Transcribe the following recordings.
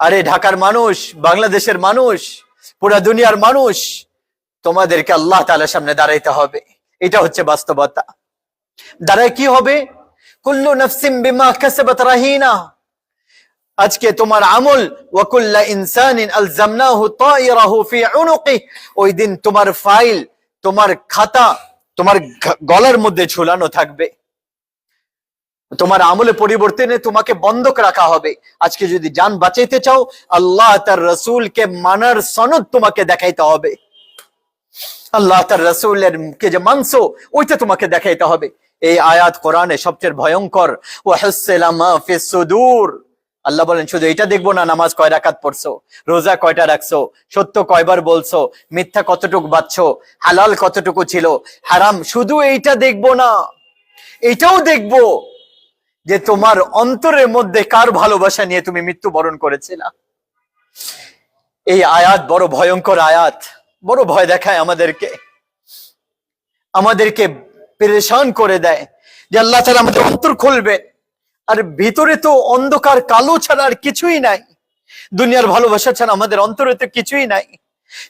আরে ঢাকার মানুষ, বাংলাদেশের মানুষ, পুরা দুনিয়ার মানুষ, তোমাদেরকে আল্লাহ তালার সামনে দাঁড়াইতে হবে। এটা হচ্ছে বাস্তবতা। দাঁড়ায় কি হবে? কুল্লু নফসিম বিমা কাসাবাত রাহিনা। আজকে তোমার আমল ওয়াকুল্লা ইনসানিন আলজামনাহু তায়রাহু ফি উনুকি। ওই দিন তোমার ফাইল, তোমার খাতা, তোমার গলার মধ্যে ঝুলানো থাকবে। তোমার আমলে পরিবর্তনে তোমাকে বন্ধক রাখা হবে। আজকে যদি যান বাঁচাইতে চাও, আল্লাহ তার রসুলকে মানার সনদ তোমাকে দেখাইতে হবে। আল্লাহ তার রসুলের কে যে মানছো ওইটা তোমাকে দেখাইতে হবে। এই আয়াত কোরআনে সবচেয়ে ভয়ঙ্কর ও সুদূর। আল্লাহ বলেন, শুধু এটা দেখব না, নামাজ কয় রাকাত পড়ছো? রোজা কয়টা রাখছো? সত্য কয়বার বলছো? মিথ্যা কতটুকু বাচ্ছো? হালাল কতটুকু ছিল? হারাম, শুধু এইটা দেখব না। এটাও দেখব। যে তোমার অন্তরের মধ্যে কার ভালোবাসা নিয়ে তুমি মৃত্যুবরণ করেছিলা? এই আয়াত বড় ভয়ঙ্কর আয়াত। বড় ভয় দেখায় আমাদেরকে। আমাদেরকে পেরেশান করে দেয় যে আল্লাহ তাআলা আমাদের অন্তর খুলবে। আর ভিতরে তো অন্ধকার, কালো ছাড়া আর কিছুই নাই। দুনিয়ার ভালোবাসা ছাড়া আমাদের অন্তরে তো কিছুই নাই।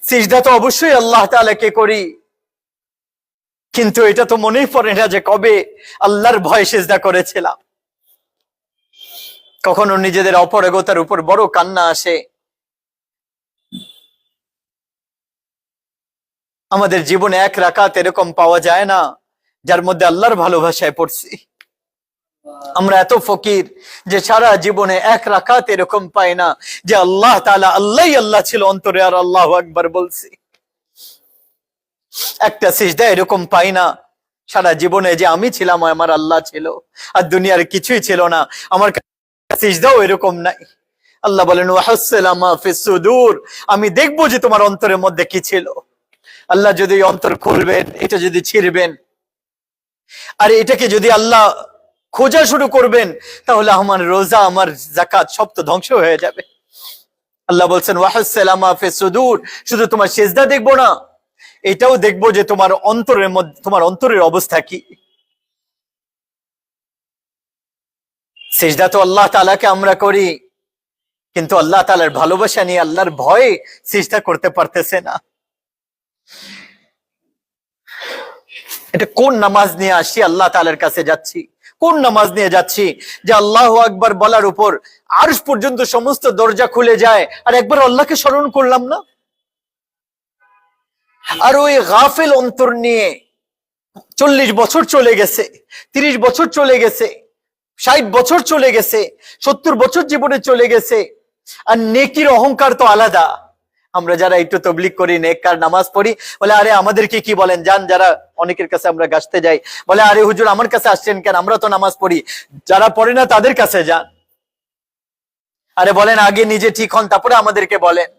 সিজদা তো অবশ্যই আল্লাহ তাআলাকে করি। কিন্তু এটা তো মনেই পড়ে না যে কবে আল্লাহর ভয় সেজদা করেছিলাম। কখনো নিজেদের অপরাগতার উপর বড় কান্না আসে। আমাদের জীবনে এক রাকাত এরকম পাওয়া যায় না, যার মধ্যে আল্লাহর ভালোবাসায় পড়ছি। আমরা এত ফকির যে সারা জীবনে এক রাকাত এরকম পাই না যে আল্লাহ তালা আল্লাহ আল্লাহ ছিল অন্তরে আর আল্লাহ একবার বলছি। একটা সিজদা এরকম পাই না, সারা জীবনে যে আমি ছিলাম, আমার আল্লাহ ছিল, আর দুনিয়ার কিছুই ছিল না। আমার সিজদাও এরকম নাই। আল্লাহ বলেন আমি দেখব যে তোমার অন্তরের মধ্যে কি ছিল। আল্লাহ যদি অন্তর খুলবেন, এটা যদি ছিড়বেন, আর এটাকে যদি আল্লাহ খোঁজা শুরু করবেন, তাহলে আমার রোজা, আমার জাকাত সব তো ধ্বংস হয়ে যাবে। আল্লাহ বলছেন ওয়াহসালামা শুধু তোমার সেজদা দেখব না, এটাও দেখব যে তোমার অন্তরের মধ্যে, তোমার অন্তরের অবস্থা কি। সেজদা তো আল্লাহ তালাকে আমরা করি, কিন্তু আল্লাহ তালার ভালোবাসা নিয়ে আল্লাহর ভয়ে চেষ্টা করতে পারতেছে না। এটা কোন নামাজ নিয়ে আসি আল্লাহ তালার কাছে যাচ্ছি? কোন নামাজ নিয়ে যাচ্ছি যে আল্লাহ আকবার বলার উপর আরশ পর্যন্ত সমস্ত দরজা খুলে যায়, আর একবার আল্লাহকে স্মরণ করলাম না? আর ওই গাফেল অন্তর নিয়ে চল্লিশ বছর চলে গেছে, তিরিশ বছর চলে গেছে ষাট বছর চলে গেছে, সত্তর বছর জীবনে চলে গেছে, আর নেকির অহংকার তো আলাদা। আমরা যারা একটু তবলিক করি নেককার নামাজ পড়ি, বলে, আরে, আমাদেরকে কি বলেন? যান, যারা অনেকের কাছে আমরা গাছতে যাই। বলে, আরে, হুজুর, আমার কাছে আসছেন কেন? আমরা তো নামাজ পড়ি। যারা পড়ে না, তাদের কাছে যান। আরে, বলেন, আগে নিজে ঠিক হন, তারপরে আমাদেরকে বলেন।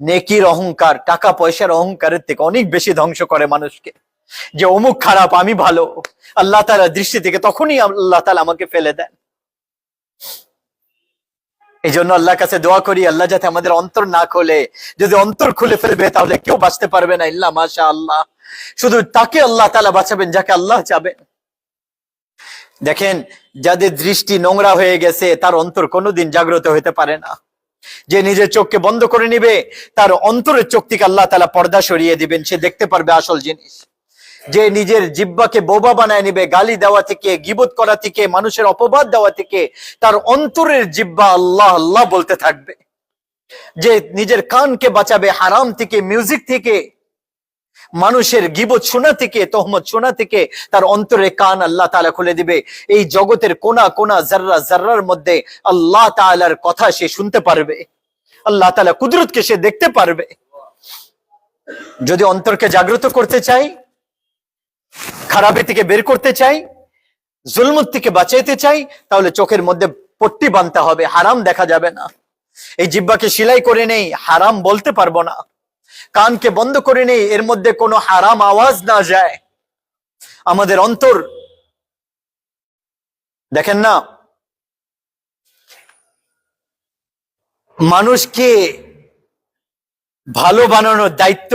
নেকির অহংকার টাকা পয়সার অহংকারের থেকে অনেক বেশি ধ্বংস করে মানুষকে। যে অমুক খারাপ, আমি ভালো। আল্লাহ তালার দৃষ্টি থেকে তখনই আল্লাহ তালা আমাকে ফেলে দেন। এই জন্য আল্লাহর কাছে দোয়া করি, আল্লাহ যাতে আমাদের অন্তর না খোলে। যদি অন্তর খুলে ফেলবে, তাহলে কেউ বাঁচতে পারবে না ইল্লা মাশা আল্লাহ শুধু তাকে আল্লাহ তালা বাঁচাবেন, যাকে আল্লাহ চাবেন দেখেন, যাদের দৃষ্টি নোংরা হয়ে গেছে, তার অন্তর কোনোদিন জাগ্রত হতে পারে না। যে নিজের চোখকে বন্ধ করে নিবে, তার অন্তরের চোখ থেকে আল্লাহ তালা পর্দা সরিয়ে দিবেন, সে দেখতে পারবে আসল জিনিস। যে নিজের জিব্বাকে বোবা বানায় নিবে, গালি দেওয়া থেকে, গিবত করা থেকে, মানুষের অপবাদ দেওয়া থেকে, তার অন্তরের জিব্বা আল্লাহ আল্লাহ বলতে থাকবে। যে নিজের কানকে বাঁচাবে, হারাম থেকে মিউজিক থেকে, মানুষের গিবত শোনা থেকে, তহমত শোনা থেকে, তার অন্তরে কান আল্লাহ তাআলা খুলে দিবে। এই জগতের কোনা কোনা জাররা জাররার মধ্যে আল্লাহ তাআলার কথা সে শুনতে পারবে। আল্লাহ তাআলা কুদরতকে সে দেখতে পারবে। যদি অন্তরকে জাগ্রত করতে চাই খারাপের থেকে বের করতে চাই জুলমত থেকে বাঁচাইতে চাই, তাহলে চোখের মধ্যে পট্টি বানতে হবে, হারাম দেখা যাবে না। এই জিব্বাকে সিলাই করে নেই, হারাম বলতে পারব না। কানকে বন্ধ করে নেই, এর মধ্যে কোনো হারাম আওয়াজ না যায়। আমাদের অন্তর, দেখেন না, মানুষকে ভালো বানানোর দায়িত্ব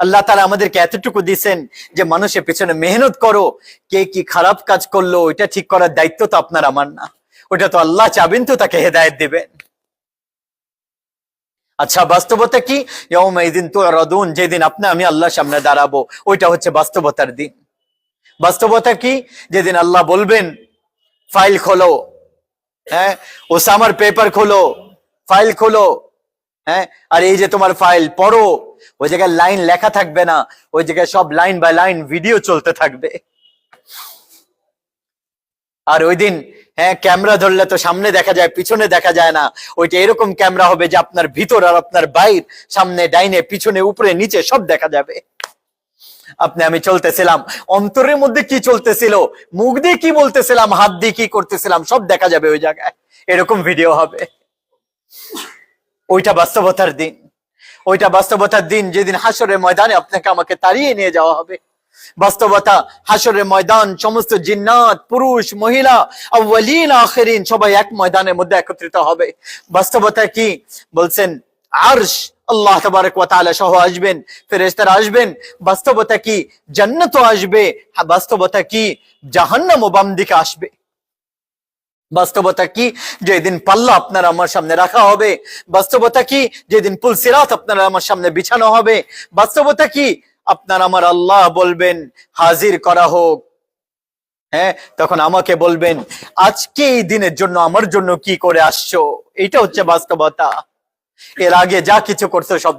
আল্লাহ তালা আমাদেরকে এতটুকু দিছেন যে মানুষের পেছনে মেহনত করো। কে কি খারাপ কাজ করল, ওইটা ঠিক করার দায়িত্ব তো আপনার, আমার না। ওটা তো আল্লাহ চাবেন তো তাকে হেদায়ত দিবেন। আচ্ছা বাস্তবতা কি? দিন তো রদুন যেদিন আপনি, আমি আল্লাহর সামনে দাঁড়াবো, ওইটা হচ্ছে বাস্তবতার দিন। বাস্তবতা কি? যেদিন আল্লাহ বলবেন, ফাইল খোলো হ্যাঁ ওসামার পেপার খোলো, ফাইল খোলো হ্যাঁ আর এই যে তোমার ফাইল, পড়ো। ওই জায়গায় লাইন লেখা থাকবে না, ওই জায়গায় সব লাইন বাই লাইন ভিডিও চলতে থাকবে। আর ওই দিন হ্যাঁ ক্যামেরা ধরলে তো সামনে দেখা যায়, পিছনে দেখা যায় না। ওইটা এরকম ক্যামেরা হবে যে আপনার ভিতর আর আপনার বাইর, সামনে, ডাইনে, পিছনে, উপরে, নিচে সব দেখা যাবে। আপনি, আমি চলতেছিলাম। অন্তরের মধ্যে কি চলতেছিল? মুখ দিয়ে কি বলতেছিলাম? হাত দিয়ে কি করতেছিলাম? সব দেখা যাবে ওই জায়গায়। এরকম ভিডিও হবে। ওইটা বাস্তবতার দিন। ওইটা বাস্তবতার দিন, যেদিন হাসরের ময়দানে আপনাকে আমাকে তাড়িয়ে নিয়ে যাওয়া হবে। বাস্তবতা হাসরের ময়দান, সমস্ত জিন্নাত, পুরুষ, মহিলা আখেরিন, সবাই এক ময়দানের মধ্যে একত্রিত হবে। বাস্তবতা কি? বলছেন, আরশ, আল্লাহ তাবারক ওয়া সহ আসবেন, ফেরেশতারা আসবেন। বাস্তবতা কি? জান্নাত আসবে। বাস্তবতা কি? জাহান্নাম ও বাম দিকে আসবে। বাস্তবতা কি? যেদিন পাল্লা আপনার আমার সামনে রাখা হবে। বাস্তবতা কি? যেদিন পুল সিরাত আপনার আমার সামনে বিছানো হবে। বাস্তবতা কি? আপনার আমার আল্লাহ বলবেন, হাজির করা হোক। হ্যাঁ তখন আমাকে বলবেন, আজকে এই দিনের জন্য আমার জন্য কি করে আসছো? এটা হচ্ছে বাস্তবতা। এর আগে যা কিছু করছ সব